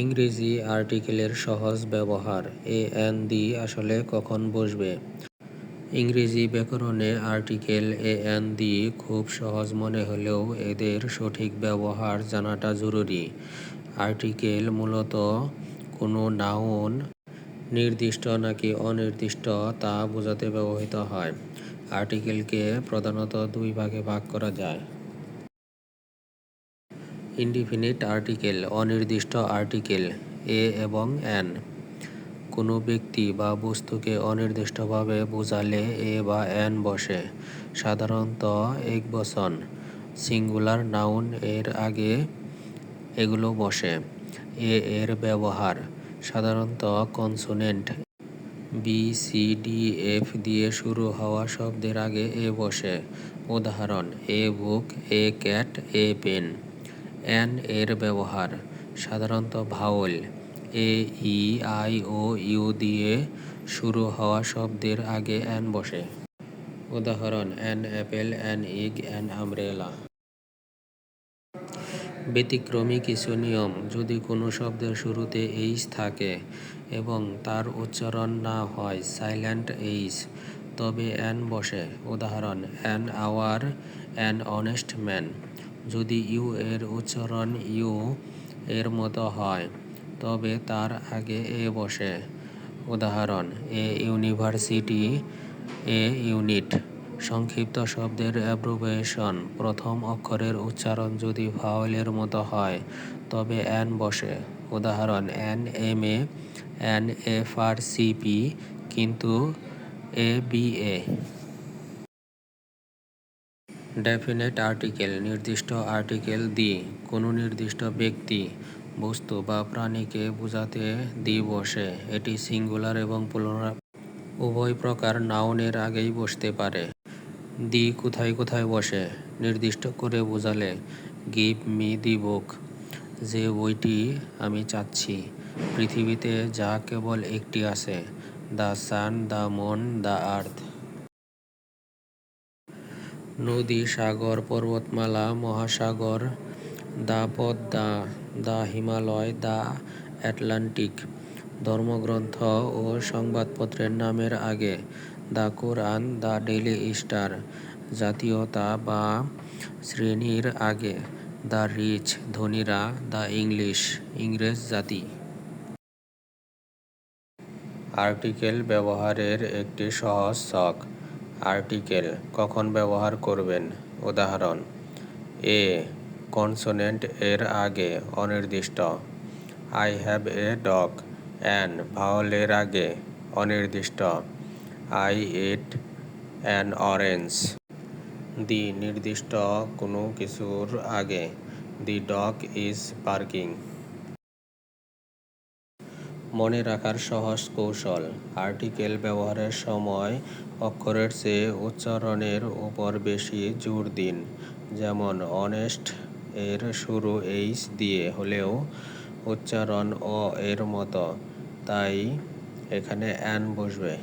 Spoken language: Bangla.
ইংরেজি আর্টিকেলের সহজ ব্যবহার, এ এন দি আসলে কখন বসবে? ইংরেজি ব্যাকরণে আর্টিকেল এ এন দি খুব সহজ মনে হলেও এদের সঠিক ব্যবহার জানাটা জরুরি। আর্টিকেল মূলত কোনো নাউন নির্দিষ্ট নাকি অনির্দিষ্ট তা বোঝাতে ব্যবহৃত হয়। আর্টিকেলকে প্রধানত দুই ভাগে ভাগ করা যায়। ইনডিফিনিট আর্টিকেল, অনির্দিষ্ট আর্টিকেল, এ এবং এন। কোনো ব্যক্তি বা বস্তুকে অনির্দিষ্টভাবে বোঝালে এ বা এন বসে। সাধারণত এক একবচন সিঙ্গুলার নাউন এর আগে এগুলো বসে। এ এর ব্যবহার, সাধারণত consonant B C D F দিয়ে শুরু হওয়া শব্দের আগে এ বসে। উদাহরণ, a book, a cat, a pen. An এর ব্যবহার। সাধারণত vowel A E I O U দিয়ে শুরু হওয়া শব্দের আগে এন বসে। উদাহরণ an apple an egg an umbrella. ব্যতিক্রমী কিছু নিয়ম, যদি কোনো শব্দের শুরুতে এইচ থাকে এবং তার উচ্চারণ না হয়, সাইলেন্ট এইচ, তবে অ্যান বসে। উদাহরণ an hour an honest man. যদি ইউ এর উচ্চারণ ইউ এর মতো হয়, তবে তার আগে এ বসে। উদাহরণ, এ ইউনিভার্সিটি, এ ইউনিট। সংক্ষিপ্ত শব্দের অ্যাব্রোভিয়েশন প্রথম অক্ষরের উচ্চারণ যদি ভাওয়েলের মতো হয়, তবে অ্যান বসে। উদাহরণ, an M A, an F R C P, কিন্তু a B A. Definite article, নির্দিষ্ট আর্টিকেল দি, কোনো নির্দিষ্ট ব্যক্তি, বস্তু বা প্রাণীকে বোঝাতে দি বসে এটি সিঙ্গুলার এবং প্লুরাল উভয় প্রকার নাউনের আগেই বসতে পারে। দি কোথায় কোথায় বসে, নির্দিষ্ট করে বোঝালে, গিভ মি দি বুক, যে বইটি আমি চাচ্ছি। পৃথিবীতে যা কেবল একটি আছে, the sun, the moon, the earth. নদী সাগর, পর্বতমালা, মহাসাগর the Padma the Himalaya the Atlantic ধর্মগ্রন্থ ও সংবাদপত্রের নামের আগে the Quran the Daily Star জাতীয়তা বা শ্রেণির আগে দ্য রিচ, ধনীরা দ্য ইংলিশ, ইংরেজ জাতি। আর্টিকেল ব্যবহারের একটি সহজ ছক আর্টিকেল কখন ব্যবহার করবেন? উদাহরণ, এ কনসোনেন্ট এর আগে অনির্দিষ্ট। I have a dog an ভাওলের আগে অনির্দিষ্ট। I eat an orange the নির্দিষ্ট কোনো কিছুর আগে। The dog is parking. মনে রাখার সহজ কৌশল। আর্টিকেল ব্যবহারের সময় অক্ষরের চেয়ে উচ্চারণের উপর বেশি জোর দিন। যেমন অনেস্ট এর শুরু এইচ দিয়ে হলেও উচ্চারণ অ এর মতো। তাই এখানে অ্যান বসবে।